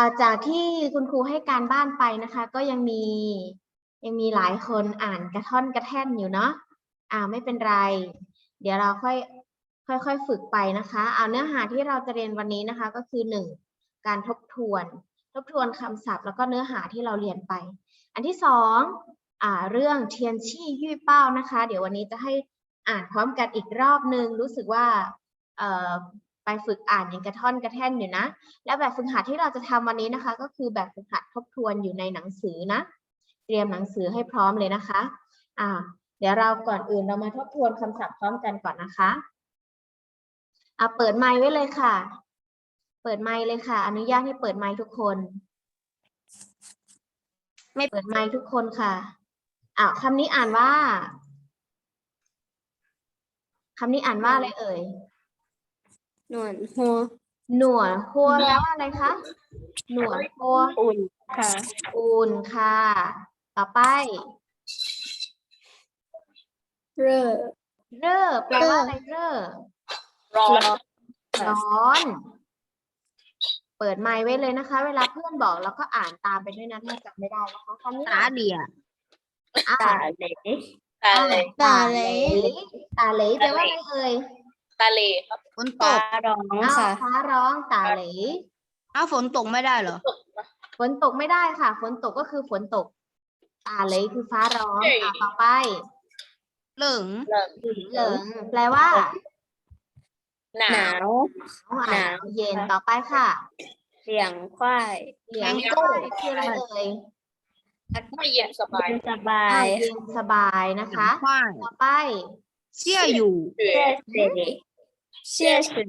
าจากที่คุณครูให้การบ้านไปนะคะ ก็ยังมียังมีหลายคนอ่านกระท่อนกระแท่นอยู่เนาะอ่าไม่เป็นไร เดี๋ยวเราค่อยค่อยๆฝึกไปนะคะเอาเนื้อหาที่เราจะเรียนวันนี้นะคะ ก็คือหนึ่งการทบทวน ทบทวนคำศัพท์ แล้วก็เนื้อหาที่เราเรียนไป อันที่สองอ่าเรื่องเทียนชี่ยี่เป้านะคะ เดี๋ยววันนี้จะให้อ่านพร้อมกันอีกรอบนึงรู้สึกว่าเอ่อ ไปฝึกอ่านอย่างกระท่อนกระแท่นอยู่นะ และแบบฝึกหัดที่เราจะทำวันนี้นะคะ ก็คือแบบฝึกหัดทบทวนอยู่ในหนังสือนะ เตรียมหนังสือให้พร้อมเลยนะคะอ่าเดี๋ยวเราก่อนอื่นเรามาทบทวนคำศัพท์พร้อมกันก่อนนะคะอ่าเปิดไมค์ไว้เลยค่ะ เปิดไมค์เลยค่ะ อนุญาตให้เปิดไมค์ทุกคน ไม่เปิดไมค์ทุกคนค่ะอ้าวคำนี้อ่านว่าคำนี้อ่านว่าอะไรเอ่ย หนวดหัวหนวดหัวแปลว่าอะไรคะหนวดหัวอุ่นค่ะ อุ่นค่ะ ต่อไป เร่อ เร่อแปลว่าอะไรเร่อร้อนร้อน เปิดไมค์ไว้เลยนะคะ เวลาเพื่อนบอกเราก็อ่านตามไปด้วยนะถ้าจำไม่ได้นะคะคำนี้ตาเดียอ่าตาเหลตาเลตาเหลตาเหลแปลว่าอะไรเอ่ยตาเลครับฝนตฟ้ากร้องอ้าวค่ะฟ้าร้องตาเหลอ้าวฝนตกไม่ได้เหรอฝนตกไม่ได้ค่ะ ฝนตกก็คือฝนตกตาเหลคือฟ้าร้องอะต่อไปเหลิงเริ่มเหลิงแปลว่าหนาหนาววอะหนาว เย็นต่อไปค่ะเสียงควายเหลียงโก้คืออะไรเอ่ยไม่เย็นสบายเป็นสบาอ่ายเย็นสบายนะคะ ควายต่อไปเชี่ยอยู่เฉยเชี่ย เชี่ยเสือ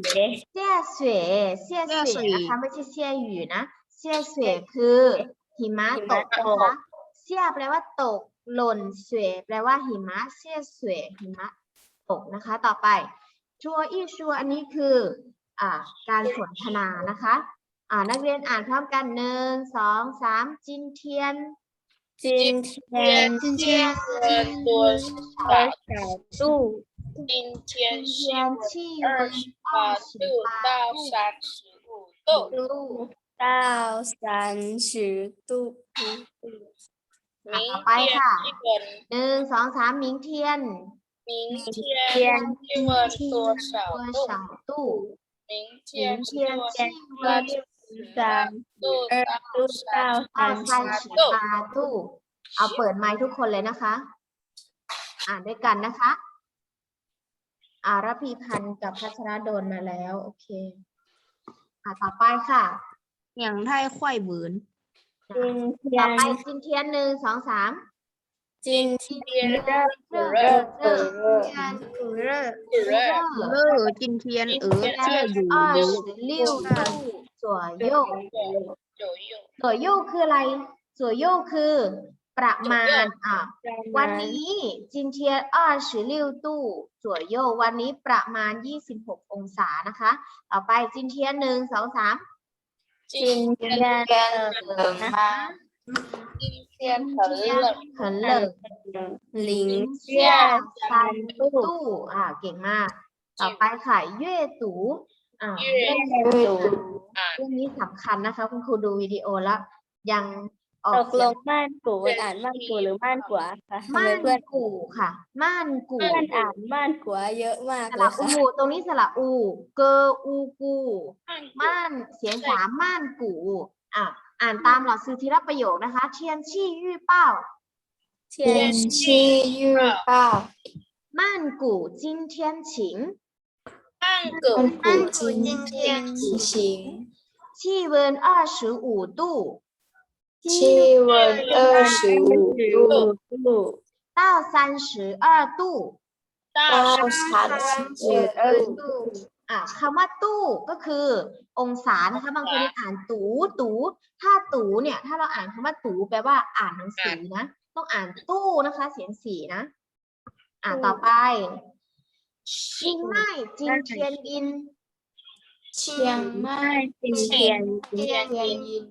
เสี่ยสวยเสี่ยสวยนะคะไม่ใช่เสี่ยหยูนะเสี่ยสวยคือหิมะตกนะคะเสี่ยแปลว่าตก หล่นสวยแปลว่าหิมะเสี่ยสวยหิมะตกนะคะ ต่อไป ชัวอีชัวอันนี้คืออ่าการสนทนานะคะอ่านักเรียนอ่านพร้อมกันหนึ่งสองสามจินเทียนจินเทียนจินเทียนเงินตัวเออสาวตู้ 今天 เที 是 ยนชี่ 二 วัน 十 อ้อ 八 สิ 度 บ八到三十五度。 ตู้ เก้าสามสิบตู้ 明啊拜天ค่ะ 气温， หนึ่งสองสามหมิงเทียน 明天天气温多少 ตัว 度？ สองตู้ 明 หมิง 天气 เทียน 温 ชี่ 二 วัน 十三度 เออ 到 ตู้เก้า เก้า สาม สัน สิบ สิบาตู้ เอาเปิดไมค์ทุกคนเลยนะคะ อ่านด้วยกันนะคะ อารพีพันธ์กับพัชรดลมาแล้ว โอเค อ่าต่อไปค่ะ อย่างไทยควายเบิร์น จินเทีย ต่อน ไปจินเทียนหนึ่งสองสาม จินเทียนเร่อ เริ่ม เร่อ เริ่ม เร่อ เทียน เร่อ 热 เออจินเทียนเออเชี่ยอยู่ 二 รู้ 十六度左右左右， 左右คืออะไร左右คือ ประมาณวันนี้จินเทียอ้อชิลิวตู้จั่วโยวันนี้ประมาณ 26 องศานะคะต่อไปจินเทียหนึ่งสองสามจินเทียนเหลงมาจินเทียนเหลิงเลิงลิงเทียซันตู้อ่าเก่งมาก ต่อไปค่ะเย่ตู่อ่าเย่ตู่เรื่องนี้สำคัญนะคะ คุณครูดูวิดีโอแล้วยัง ออ ต ก ก เสี ล ยง งม่านกูอ่านม่านกูหรือม่านกัวคะทำไม ม่าน เพื่อน กูค่ะ ม่านกู เพื่อนอ่านม่านกัวเยอะมาก ส เล ระ ยค่ะ อู ตรงนี้สระอู เกออูกู ม่านเสียงสามม่านกูอ่ะอ่านตามหลักซื้อทีละประโยคนะคะ เทียนชี่ยี่เป้า เทียนชียูเป้า ม่านกูจินเทียนฉิง 曼谷กูจินเทียนชิง 气温二十五度 气温二十五度到三十二度到到三十二度 อ่ะคำว่าตู้ก็คือ องศานะคะบางคนอ่านตูตู ถ้าตูเนี่ย ถ้าเราอ่านคำว่าตูแปลว่าอ่านหนังสือนะ ต้องอ่านตู้นะคะ เสียงสีนะ อ่าต่อไปชิงไม่จินเทียนอิน เชียงใหม่จินเทียนจินเทียนยิน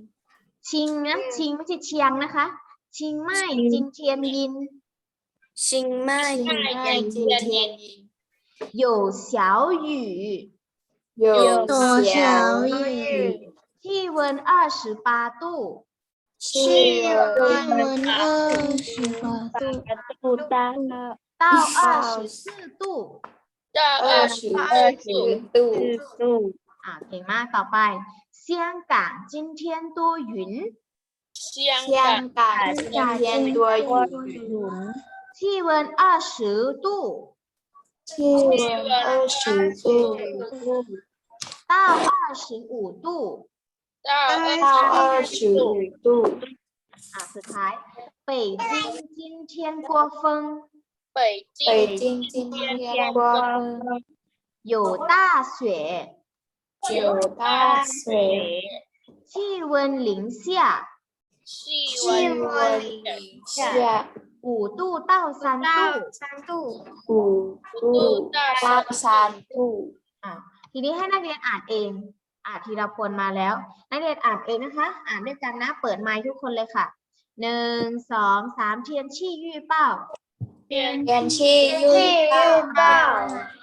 ชิงนะชิงไม่ใช่เชียงนะคะ ชิงไม่จินเทียนยิน ชิงใหม่จินใหม่จินเทียนยิน有小雨有小雨 气温二十八度气温二十八度度到到二十四度到二十二度度度 อ่าเก่งมากต่อไป 香港今天多云香香港港今天多云气温二十度气温二十度到二十五度到到二十五度 อ่าสุดท้าย北京今天刮风北京北京今天刮风有大雪 有大水气温零下气气温温零下五度到三度度五度到三度 อ่ะทีนี้ให้นักเรียนอ่านเอง อ่านทีละคนมาแล้ว นักเรียนอ่านเองนะคะ อ่านด้วยกันนะ เปิดไมค์ทุกคนเลยค่ะหนึ่งสองสามเทียนชี่ยี่เป้า 天天气预报慢慢慢天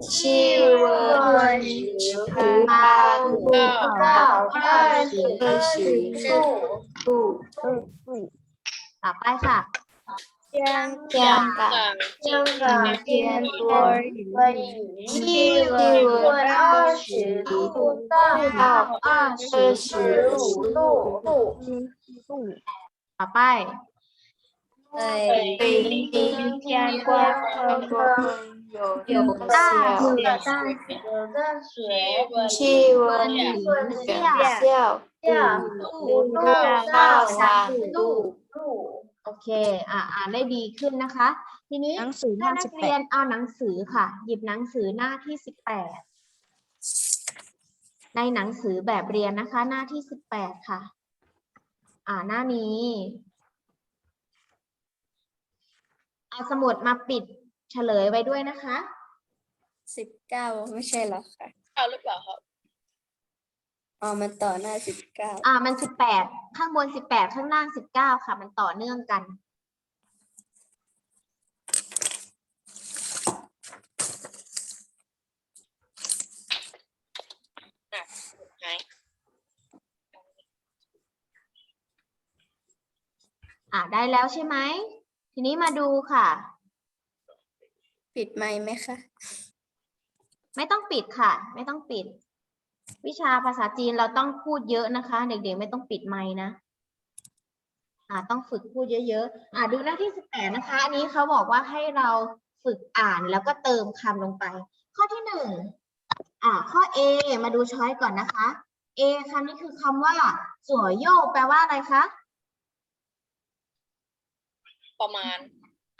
气温十八度到二十度。度度。打开哈。香港香港天多云，气温二十度到二十五度。度。打开。北京天光风。有有大气气温零下五度到三度。 โอเค อ่าอ่านได้ดีขึ้นนะคะ ทีนี้ หนังสือห ให้ น้า นั สิ ก บแป เรีย ด นเอาหนังสือค่ะ หยิบหนังสือหน้าที่สิบแปดในหนังสือแบบเรียนนะคะ หน้าที่สิบแปดค่ะ อ่าหน้านี้เอาสมุดมาปิด เฉลยไว้ด้วยนะคะ สิบเก้าไม่ใช่หรอคะเอาหรือเปล่าครับอ๋อมันต่อหน้าสิบเก้าอ่ามันสิบแปดข้างบนสิบแปดข้างล่างสิบเก้าค่ะ มันต่อเนื่องกัน ไหนอ่าได้แล้วใช่ไหม ทีนี้มาดูค่ะ ปิดไมค์ไหมคะไม่ต้องปิดค่ะ ไม่ต้องปิด วิชาภาษาจีนเราต้องพูดเยอะนะคะ เด็กๆไม่ต้องปิดไมค์นะอ่าต้องฝึกพูดเยอะๆอ่าดูหน้าที่สิบแปดนะคะ อันนี้เขาบอกว่าให้เราฝึกอ่านแล้วก็เติมคำลงไป ข้อที่หนึ่งอ่าข้อ A มาดูช้อยก่อนนะคะ A คำนี้คือคำว่าสัวโยกแปลว่าอะไรคะประมาณ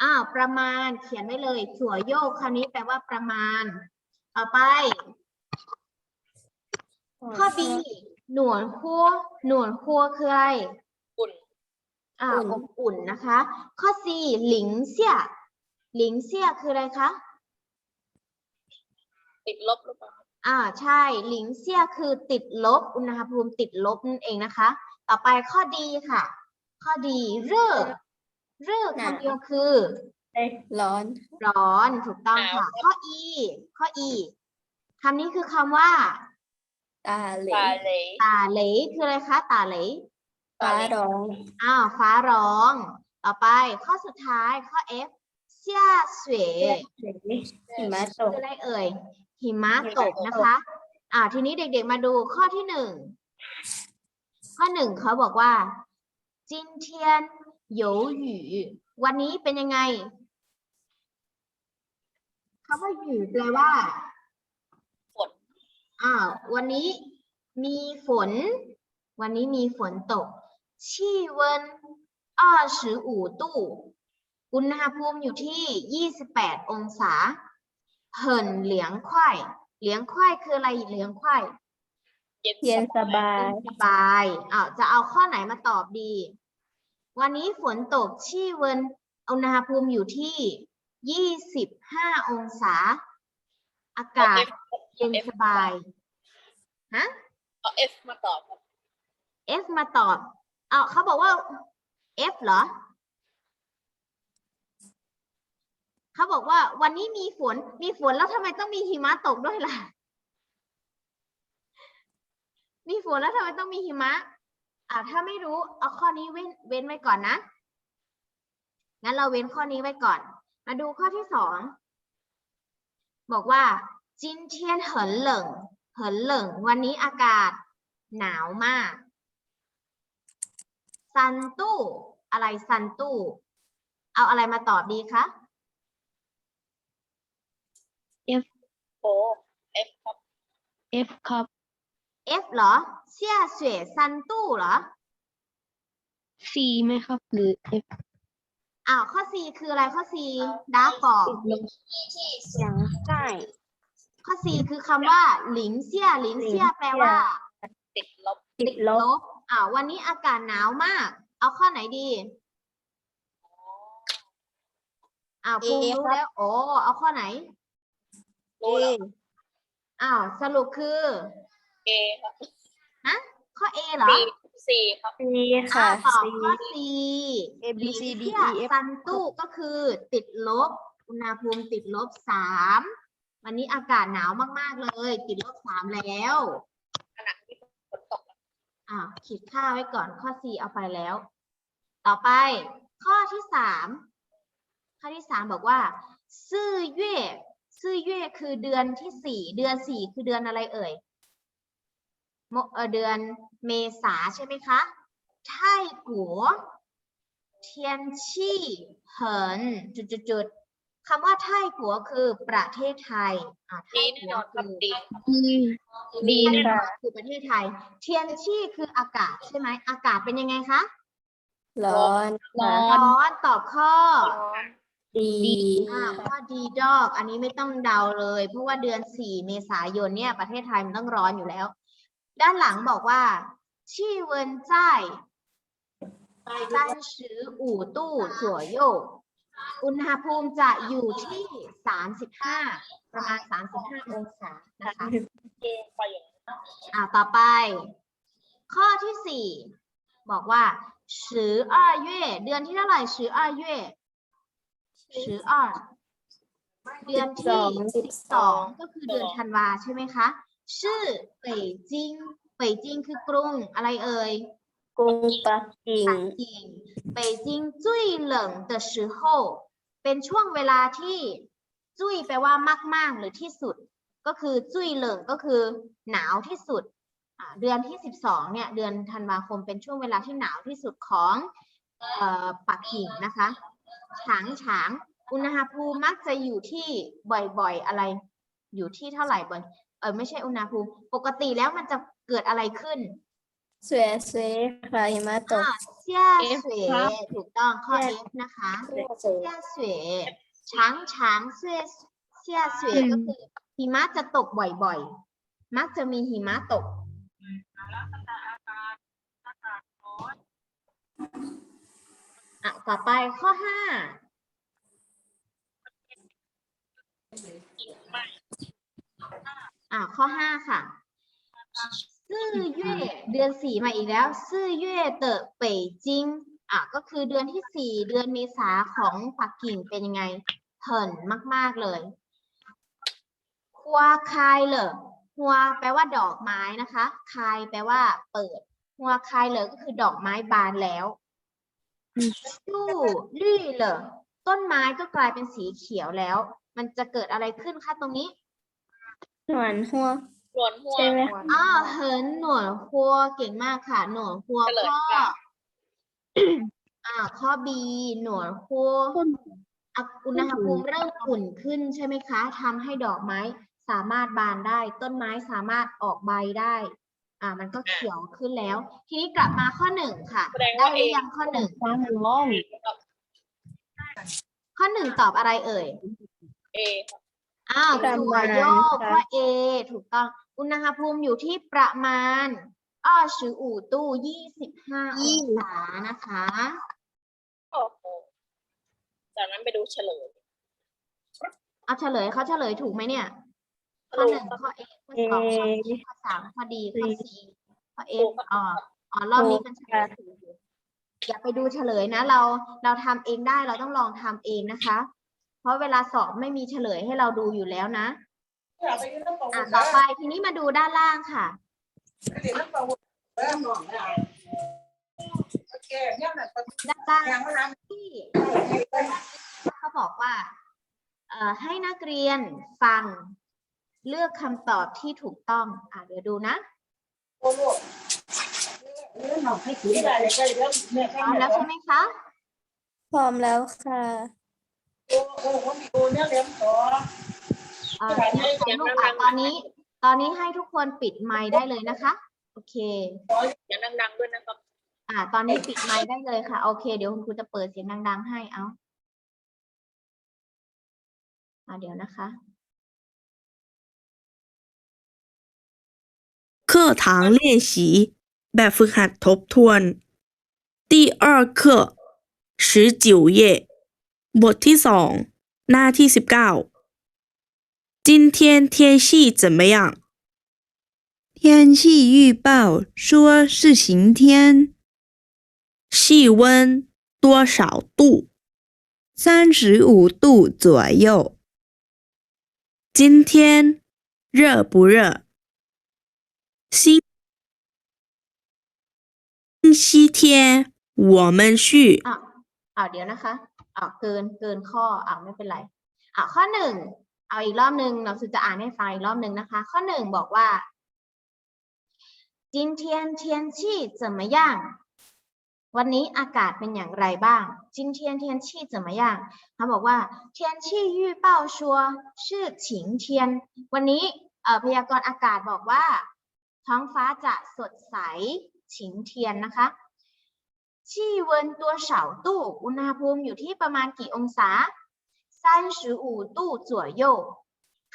อ้าวประมาณเขียนไว้เลยสัวโยกคำนี้แปลว่าประมาณ ต่อไป ข้อ B หนวนคัวหนวนคัวคืออะไรอุ่น อ่าอบอุ่นนะคะ ข้อ C หลิงเสี่ยหลิงเสี่ยคืออะไรคะติดลบหรือเปล่าอ่าใช่หลิงเสี่ยคือติดลบ อุณหภูมิติดลบนั่นเองนะคะ ต่อไปข้อดีค่ะ ข้อดีเร่อ เร่อคำเดียวคือ ร้อน ร้อนถูกต้องค่ะ ข้อ E ข้อ E คำนี้คือคำว่า ตาเหลตาเหลตาเหลคืออะไรคะ ตาเหลฟ้าร้องอ้าวฟ้าร้อง ต่อไปข้อสุดท้ายข้อ F เสี่ยสวยหิมะตคืกออะไรเอ่ย หิมะตกนะคะ อ่า ทีนี้เด็กๆมาดูข้อที่หนึ่ง ข้อหนึ่งเขาบอกว่าจินเทียน 有雨วันนี้เป็นยังไงคำว่าหยู่แปลว่าฝนอ่าวันนี้มีฝน วันนี้มีฝนตกชีเวนอุณหภูมิอยู่ที่ 28 องศาเหินเหลียงควายเหลียงควายคืออะไรเหลียงควายเย็นสบายสบายอ่าจะเอาข้อไหนมาตอบดี วันนี้ฝนตกชีเวนอุณหภูมิอยู่ที่ 25 องศา อากาศเย็นสบาย ฮะ เอา F มาตอบครับ F มาตอบ เอาเขาบอกว่า F เหรอ เขาบอกว่าวันนี้มีฝน มีฝนแล้วทำไมต้องมีหิมะตกด้วยล่ะ มีฝนแล้วทำไมต้องมีหิมะ อ่าถ้าไม่รู้เอาข้อนี้เว้นเว้นไว้ก่อนนะ งั้นเราเว้นข้อนี้ไว้ก่อน มาดูข้อที่สอง บอกว่าจินเทียนเหินเหลิงเหินเหลิงวันนี้อากาศหนาวมากซันตู้อะไรซันตู้ เอาอะไรมาตอบดีคะ F อ F ครับ F ครับ F เหรอเสี่ยเสวยซันตู้เหรอ C ไหมครับ หรือ F อ้าวข้อ C คืออะไรข้อ C ดาร์กบอกเสียงใต้ข้อ C คือคำว่า หลิงเสี่ยหลิงเสี่ยแปลว่า ติดลบติดลลบบอ่าวันนี้อากาศหนาวมาก เอาข้อไหนดีอ้าวภูมิรู้แล้ว โอ้เอาข้อไหนรู้แล้วอ้าวสรุปคือ A ครับข้อ A เหรอ B C ครับ C ค่ะ อ่าตอบข้อ C A B C D ลิ E เซีย F ซันตู้ก็คือติดลบ อุณหภูมิติดลบสามวันนี้อากาศหนาวมากๆเลย ติดลบสามแล้ว ขณะที่ฝนตกอ่าขีดค่าไว้ก่อนข้อ C เอาไปแล้ว ต่อไป ข้อที่สามข้อที่สามบอกว่า ซื่อเย่ซื่อเย่คือเดือนที่สี่เดือนสี่คือเดือนอะไรเอ่ยมก เอ่อเดือนเมษาใช่ไหมคะไท่กัวเทียนชี่เหินจุดจุดจุดๆๆคำว่าไท่กัวคือประเทศไทยอ่าไท่ D แน่กันวอนครับคือ D ดีแน่นค่ะอนคือประเทศไทย เทียนชี่คืออากาศใช่ไหมอากาศเป็นยังไงคะร้อนร้อนร้อนตอบข้อดีอ่าข้อดีดอก อันนี้ไม่ต้องเดาเลย เพราะว่าเดือนสี่เมษายนเนี่ยประเทศไทยมันต้องร้อนอยู่แล้ว ด้านหลังบอกว่าชีวินใจตั้งชื้อุณหภูมิจะอยู่ที่ 35 ประมาณ 35 องศานะคะอ่าต่อไป ข้อที่ 4 บอกว่าชืออ้เย่เดือนที่เท่าไหร่สืออ้เย่ชืออ้เดือนที่สิบสองก็คือเดือนธันวาใช่ไหมคะ ชื่อ北京北京คือกรุงอะไรเอ่ยกรุงปักกิ่งปักกิ่งเป่ยจิงเป็นช่วงเวลาที่จุ้ยแปลว่ามากมากหรือที่สุด ก็คือจุ้ยเหลิงก็คือหนาวที่สุดเดือนที่ 12 เนี่ย เดือนธันวาคมเป็นช่วงเวลาที่หนาวที่สุดของออปักกิ่งนะคะฉางฉางอุณหภูมิมักจะอยู่ที่บ่อยๆ อะไร อยู่ที่เท่าไหร่บ่อย เออไม่ใช่อุณหภูมิ ปกติแล้วมันจะเกิดอะไรขึ้นสวยสวยค่ะหิมะตกอ่าเสี่ย F เสวยครับถูกต้องข้อเสี่ย F นะคะสวยเสี่ยเสวยช้างช้างเสี่ยเสี่ยเสวยก็คือหิมะจะตกบ่อยๆ มักจะมีหิมะตก อะ ต่อไปข้อห้า อะข้อห้าค่ะซื่อเย่เดือนสี่มาอีกแล้วซื่อเย่เตอเป่ยจิงอะก็คือเดือนที่สี่เดือนเมษาของปักกิ่งเป็นยังไงเหินมาก ๆ เลยคัวคายเหรอหัวแปลว่าดอกไม้นะคะคายแปลว่าเปิดหัวคายเหรอก็คือดอกไม้บานแล้วลู่ลี่เหรอต้นไม้ก็กลายเป็นสีเขียวแล้ว มันจะเกิดอะไรขึ้นคะตรงนี้ หนวนหัว หนวนหัว ใช่ไหมคะอ้อเหินหนวดหัวเก่งมากค่ะ หนวดหัวเฉลยข้อค่ะ อ่า ข้อ B หนวดหัวอะอุณหภูมิเริ่มอุ่นขึ้นใช่ไหมคะทำให้ดอกไม้สามารถบานได้ ต้นไม้สามารถออกใบได้ อ่า มันก็เขียวขึ้นแล้ว ทีนี้กลับมาข้อหนึ่งค่ะแสดงได้ว่าห A รือยังข้อหนึ่งความร้อนครับข้อหนึ่งตอบอะไรเอ่ย A ครับ อ้าวประสัวมาณโยกค่ะข้อ A ถูกต้อง อุณหภูมิอยู่ที่ประมาณอ้อชืออู่ตู้ยี่สิบห้าองศานะคะ โอ้โหจากนั้นไปดูเฉลยเอาเฉลยเขาเฉลยถูกไหมเนี่ย ข้อหนึ่งข้อเอข้อสองข้อบีข้อสามข้อดีข้อซีข้อเออ๋ออ๋อรอบนี้เป็นเฉลยถูกอยู่อย่าไปดูเฉลยนะ เราเราทำเองได้เราต้องลองทำเองนะคะ เพราะเวลาสอบไม่มีเฉลยให้เราดูอยู่แล้วนะอะต่อไปทีนี้มาดูด้านล่างค่ะ ด้านล่างที่เขาบอกว่าเอ่อให้นักเรียนฟังเลือกคำตอบที่ถูกต้อง อะเดี๋ยวดูนะพร้อมแล้วใช่ไหมคะ พร้อมแล้วค่ะ เอ่อถ่ายรูปอ่ะตอนนี้ ตอนนี้ให้ทุกคนปิดไมค์ได้เลยนะคะ โอเค อย่าดังๆด้วยนะครับ อ่า ตอนนี้ปิดไมค์ได้เลยค่ะ โอเค เดี๋ยวคุณครูจะเปิดเสียงดัง ๆ ให้ เอาอ่าเดี๋ยวนะคะ 课堂练习แบบฝึกหัดทบทวน第二课十九页 บทที่สองหน้าที่สิบเก้า今天天气怎么样？天气预报说是晴天，气温多少度？三十五度左右。今天热不热？星星期天我们去 อ่ะอ่าเดี๋ยวนะคะ เกินเกินข้อเอาไม่เป็นไรเอาข้อหนึ่งเอาอีกรอบหนึ่งเราจะอ่านให้ฟังอีกรอบหนึ่งนะคะ ข้อหนึ่งบอกว่าจินเทียนทียนชี่怎么样วันนี้อากาศเป็นอย่างไรบ้างจินเทียนทียนชี่怎么样เขาบอกว่าเทียนชี่预报说是晴天วันนี้เอ่อพยากรณ์อากาศบอกว่า ท้องฟ้าจะสดใสฉิงเทียนนะคะ ชีเวินตัวเฉาตู้อุณหภูมิอยู่ที่ประมาณกี่องศาซันสือู่ตู้จั่วโย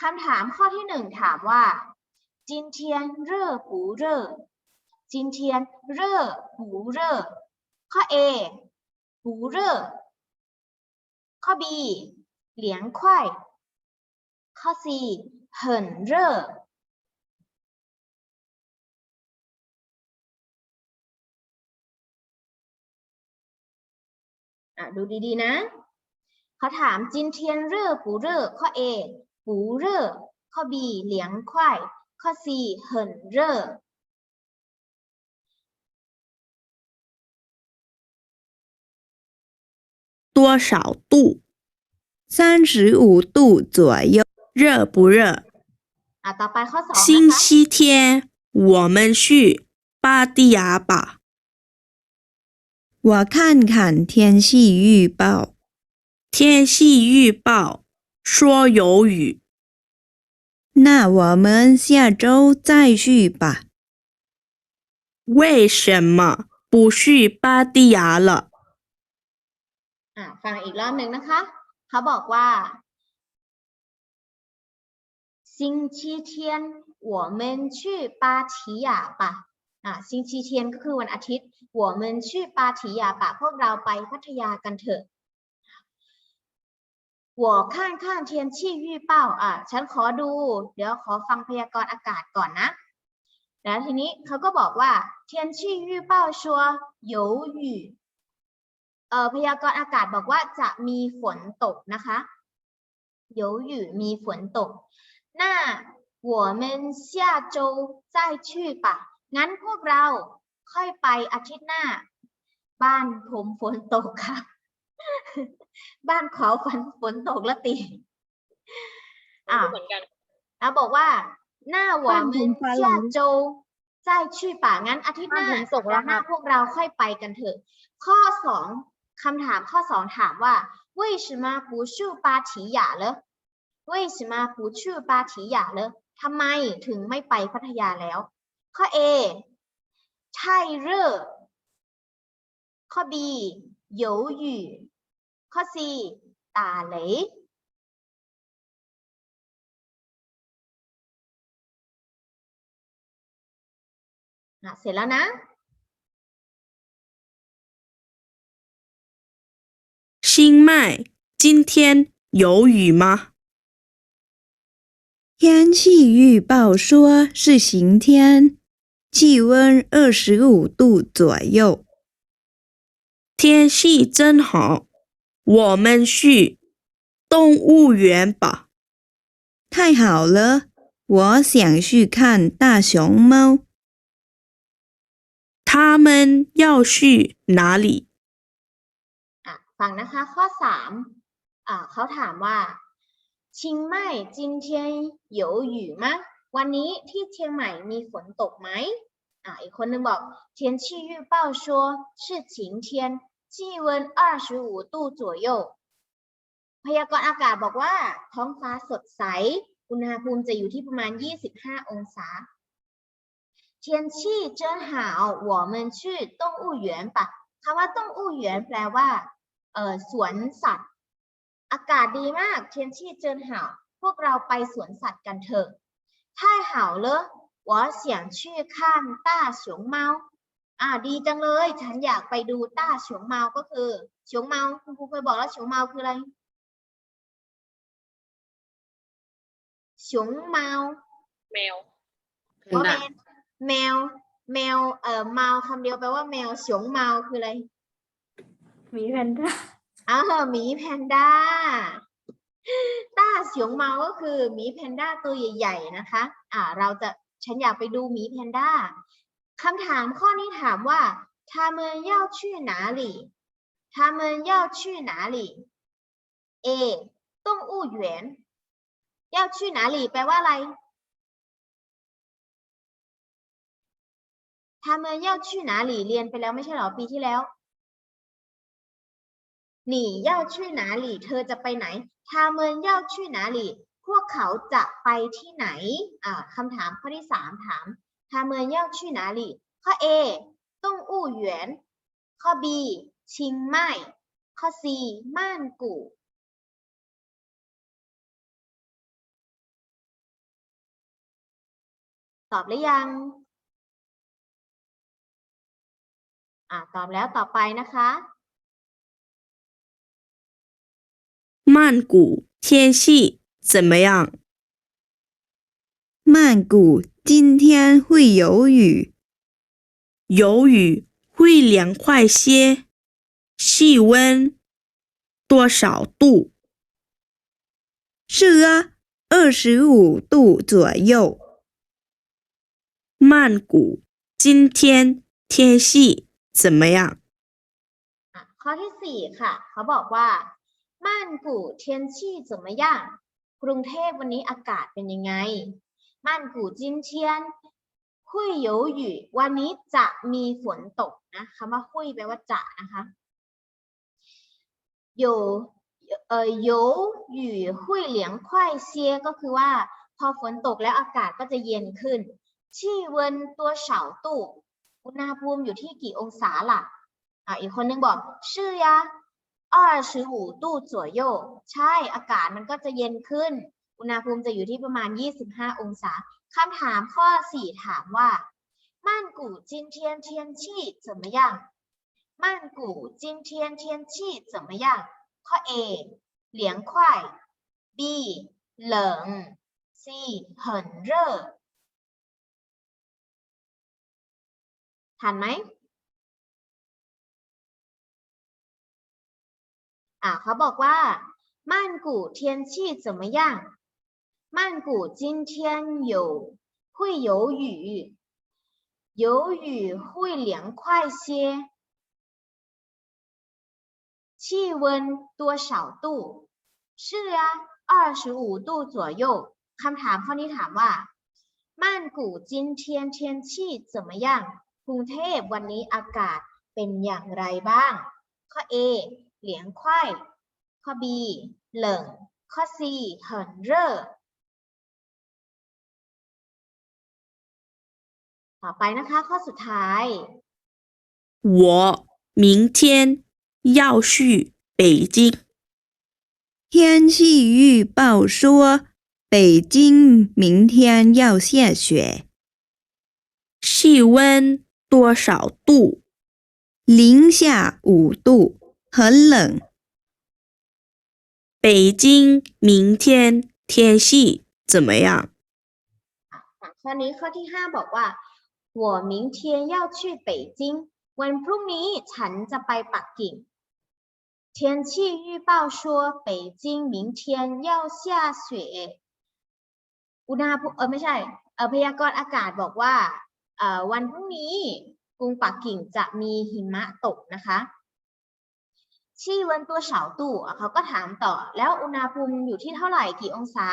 คำถามข้อที่หนึ่งถามว่าจินเทียนเร่อเอจินเทีนเร่อปูร้อ A ปูข้อ B เหลียงข้อ C เหิน ะดูดีๆนะ เขาถามจินเทียนเร่อปูเร่อข้อ A ปูเร่อข้อ B เหลียงควายข้อ C เหินเร่อ 多少度？三十五度左右。热不热？ อ่ะต่อไปข้อสอง 星 นะคะ 期天我们去巴蒂亚吧。 我看看天气预报，天气预报说有雨。那我们下周再去吧。为什么不去巴蒂亚了？ อ่ะฟังอีกรอบหนึ่งนะคะ เขาบอกว่า星期天我们去芭提雅吧อ่ะ星期天ก็คือวันอาทิตย์ 我们去芭提雅吧พวกเราไปพัทยากันเถอะหัวข้างอะฉันขอดู เดี๋ยวขอฟังพยากรณ์อากาศก่อนนะแล้วทีนี้เขาก็บอกว่าเทียนชี่ยี่เป้าชัวโยยู่เอ่อพยากรณ์อากาศบอกว่าจะมีฝนตกนะคะโยยู่มีฝนตกน่าหัวเมนเปะงั้นพวกเรา ค่อยไปอาทิตย์หน้า บ้านผมฝนตกค่ะ บ้านเขาฝนฝนตกแล้วตี อ่ะ เหมือนกัน แล้วบอกว่าหน้าหวา บ้าน น ผมฟ้าหลั เจ้าง โจ在去ป่างั้นอาทิตย์หน้า บ้านผมต สั ก ป แล้ ดาว ห์ห ครั น้า บ พวกเราค่อยไปกันเถอะ ข้อสองคำถามข้อสองถามว่า为什么不去芭提雅了为什么不去芭提雅了ทำไมถึงไม่ไปพัทยาแล้ว ข้อ A ใช่เร่อข้อ B 有雨ข้อ C 打雷อ่ะเสร็จแล้วนะ 新麦 今天有雨吗？天气预报说是晴天， 气温二十五度左右。天气真好，我们去动物园吧。太好了，我想去看大熊猫。他们要去哪里？ อ่ะฟังนะคะ ข้อสามอ่าเขาถามว่าชิงไม่จินเทียน有雨吗 วันนี้ที่เชียงใหม่มีฝนตกไหมอ่าอีกคนนึงบอก天气预报说是晴天气温二十五度左右พยากรณ์อากาศบอกว่า ท้องฟ้าสดใส อุณหภูมิจะอยู่ที่ประมาณ 25 องศา天气真好我们去动物园吧คำว่าต้องอู่เหยียนแปลว่า เอ่อสวนสัตว์ อากาศดีมากเทียนชี่เจินเห่าพวกเราไปสวนสัตว์กันเถอะ 太好了我想去看大熊猫อ่าดีจังเลย ฉันอยากไปดูต้าเฉียงเมาก็คือเฉียงเมาคุณครูเคยบอกแล้วเฉียงเมาคืออะไรเฉียงเมา แมว ว่าแมวแมว แมว เอ่อเมาคำเดียวแปลว่าแมวเฉียงเมาคืออะไร มีแพนด้า อ้าวหมีแพนด้า ต้าเสียงเมาก็คือหมีแพนด้าตัวใหญ่ ๆ นะคะ อ่า เราจะฉันอยากไปดูหมีแพนด้าคำถามข้อนี้ถามว่า他们要去哪里他们要去哪里 A 动物园要去哪里แปลว่าอะไร他们要去哪里เรียนไปแล้วไม่ใช่เหรอปีที่แล้ว หนีเย่าชื่อหนาหลีเธอจะไปไหนทาเมินเย่าชื่อหนาหลีพวกเขาจะไปที่ไหนอ่าคำถามข้อที่สามถามทาเมินเย่าชื่อหนาหลีข้อ A ต้งอู้หยวนข้อ B ชิงไม่ข้อ C ม่านกู่ตอบหรือยังอ่าตอบแล้วต่อไปนะคะ 曼谷天气怎么样？曼谷今天会有雨，有雨会凉快些。气温多少度？是啊，二十五度左右。曼谷今天天气怎么样？ อ่ะข้อที่สี่ค่ะ เขาบอกว่า ม่านกู่เทียนชี่怎么样กรุงเทพวันนี้อากาศเป็นยังไงม่านกู่จินเทียนคุย有雨วันนี้จะมีฝนตกนะคำว่าคุยแปลว่าจะนะคะ有เอ่อ有雨会凉快些ก็คือว่า พอฝนตกแล้วอากาศก็จะเย็นขึ้นชี่เวินตัวเฉาตู่อุณหภูมิอยู่ที่กี่องศาล่ะ อ่ะอีกคนนึงบอกชื่อยา 二十五度左右ใช่ อากาศมันก็จะเย็นขึ้น อุณหภูมิจะอยู่ที่ประมาณ 25 องศาคำถามข้อ 4 ถามว่า曼谷今天天气怎么样曼谷今天天气怎么样ข้อ A 凉快 B 冷 C 很热ทันไหม อ่าเขาบอกว่า曼谷天气怎么样曼谷今天有会有雨有雨会凉快些气温多少度是啊二十五度左右คำถามข้อนี้ถามว่า曼谷今天天气怎么样กรุงเทพวันนี้อากาศเป็นอย่างไรบ้าง ข้อ A เหลียงควายข้อ B เหลิงข้อ C เหินเร่อต่อไปนะคะ ข้อสุดท้าย 我明天要去北京。天气预报说，北京明天要下雪，气温多少度？零下五度， 很冷。北京明天天气怎么样？好，接下来呢，课第哈，我明天要去北京。วันพรุ่งนี้ฉันจะไปปักกิ่ง。天气预报说北京明天要下雪。อุณหภูมิไม่ใช่เผยแกลอากาศบอกว่าวันพรุ่งนี้กรุงปักกิ่งจะมีหิมะตกนะคะ。 ชี่วันตัวเฉาตู่อ่ะเขาก็ถามต่อ แล้วอุณหภูมิอยู่ที่เท่าไหร่กี่องศา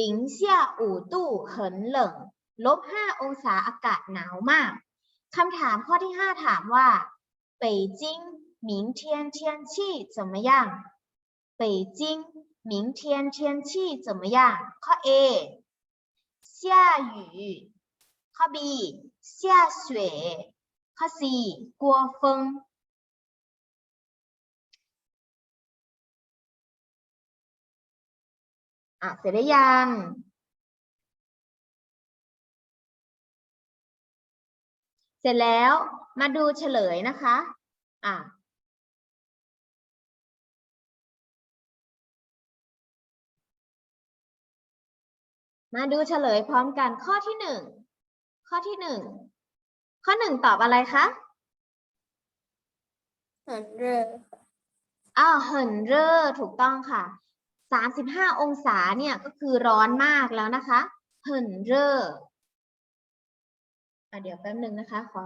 零下五度很冷ลบห้าองศาอากาศหนาวมาก คำถามข้อที่ห้าถามว่า北京明天天气怎么样北京明天天气怎么样ข้อ A 下雨ข้อ B 下雪ข้อ C 刮风 อะเสร็จหรือยังเสร็จแล้วมาดูเฉลยนะคะ อะมาดูเฉลยพร้อมกันข้อที่หนึ่งข้อที่หนึ่งข้อหนึ่งตอบอะไรคะ很热，อ้าวเหินเร่อถูกต้องค่ะ 35 องศาเนี่ยก็คือร้อนมากแล้วนะคะเหินเร่ออะเดี๋ยวแป๊บหนึ่งนะคะ ขอ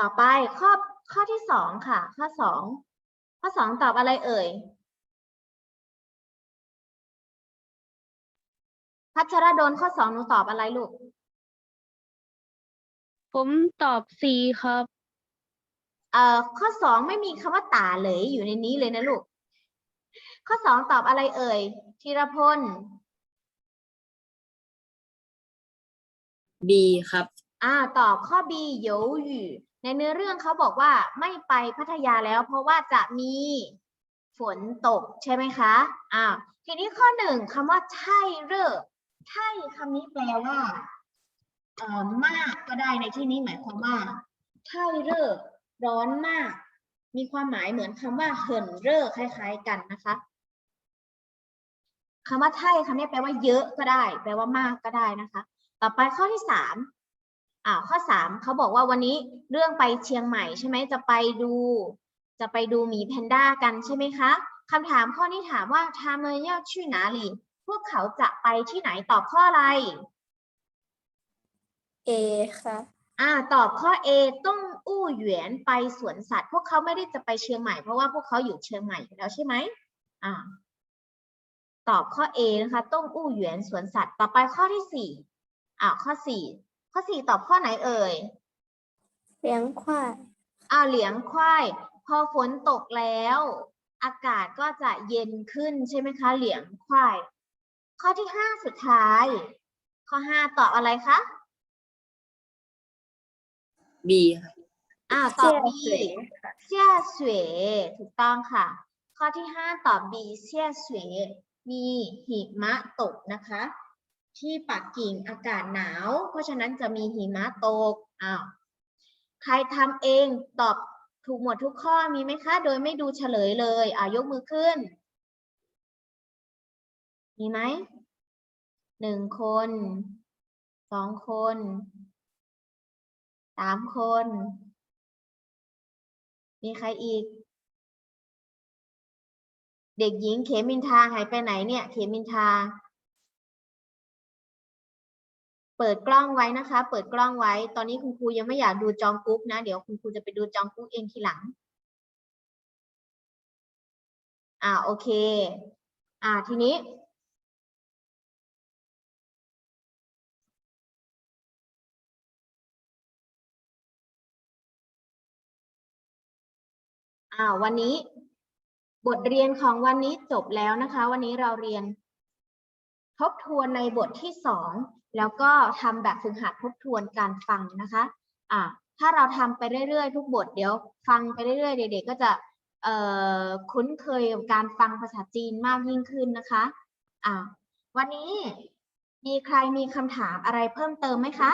ต่อไปข้อข้อที่สองค่ะ ข้อสองข้อสองตอบอะไรเอ่ย พัชรดลข้อสองหนูตอบอะไรลูก ผมตอบ C ครับ เอ่อข้อสองไม่มีคำว่าตาเหลยอยู่ในนี้เลยนะลูก ข้อสองตอบอะไรเอ่ยธีรพลบีครับ อ่าตอบข้อ B โยหยู่ในเนื้อเรื่องเขาบอกว่าไม่ไปพัทยาแล้ว เพราะว่าจะมีฝนตกใช่ไหมคะอ่าทีนี้ข้อหนึ่งคำว่าใช่เร่อใช่คำนี้แปลว่าเอ่อ มากก็ได้ในที่นี้หมายความว่าใช่เร่อร้อนมาก มีความหมายเหมือนคำว่าเหินเร่อคล้าย ๆ กันนะคะคำว่าใช่คำนี้แปลว่าเยอะก็ได้ แปลว่ามากก็ได้นะคะ ต่อไปข้อที่สามอ่าข้อสามเขาบอกว่าวันนี้เรื่องไปเชียงใหม่ใช่ไหมจะไปดู จะไปดูหมีแพนด้ากันใช่ไหมคะคำถามข้อนี้ถามว่าทามเมย่าชื่อหนาลีพวกเขาจะไปที่ไหนตอบข้ออะไร A ค่ะ อ่า ตอบข้อ A ต้องอู้หยวนไปสวนสัตว์ พวกเขาไม่ได้จะไปเชียงใหม่เพราะว่าพวกเขาอยู่เชียงใหม่อยู่แล้วใช่ไหมอ่า ตอบข้อ A นะคะ ต้องอู้หยวนสวนสัตว์ ต่อไปข้อที่สี่อ่าข้อสี่ข้อสี่ตอบข้อไหนเอ่ย凉快，อ้าวเหลียงควาย พอฝนตกแล้ว อากาศก็จะเย็นขึ้นใช่ไหมคะ เหลียงควาย ข้อที่ห้าสุดท้าย ข้อห้าตอบอะไรคะ บีครับอ่าตอบ B เสี่ยเสวยเสี่ยเสวยถูกต้องค่ะ ข้อที่ห้าตอบ B เสี่ยเสวยมีหิมะตกนะคะ ที่ปักกิ่งอากาศหนาว เพราะฉะนั้นจะมีหิมะตกอ้าวใครทำเองตอบถูกหมดทุกข้อมีไหมคะ โดยไม่ดูเฉลยเลยอ่ายกมือขึ้น มีไหมหนึ่งคนสองคนสามคน มีใครอีก เด็กหญิงเขมินทาหายไปไหนเนี่ย เขมินทา เปิดกล้องไว้นะคะ เปิดกล้องไว้ ตอนนี้คุณครูยังไม่อยากดูจองกุ๊กนะ เดี๋ยวคุณครูจะไปดูจองกุ๊กเองทีหลัง อ่าโอเค อ่าทีนี้ อ่าวันนี้บทเรียนของวันนี้จบแล้วนะคะ วันนี้เราเรียน ทบทวนในบทที่สองแล้วก็ทำแบบฝึกหัดทบทวนการฟังนะคะอ่าถ้าเราทำไปเรื่อยๆ ทุกบทเดี๋ยว ฟังไปเรื่อยๆ เด็กๆก็จะเอ่อคุ้นเคยกับการฟังภาษาจีนมากยิ่งขึ้นนะคะอ่าวันนี้มีใครมีคำถามอะไรเพิ่มเติมไหมคะ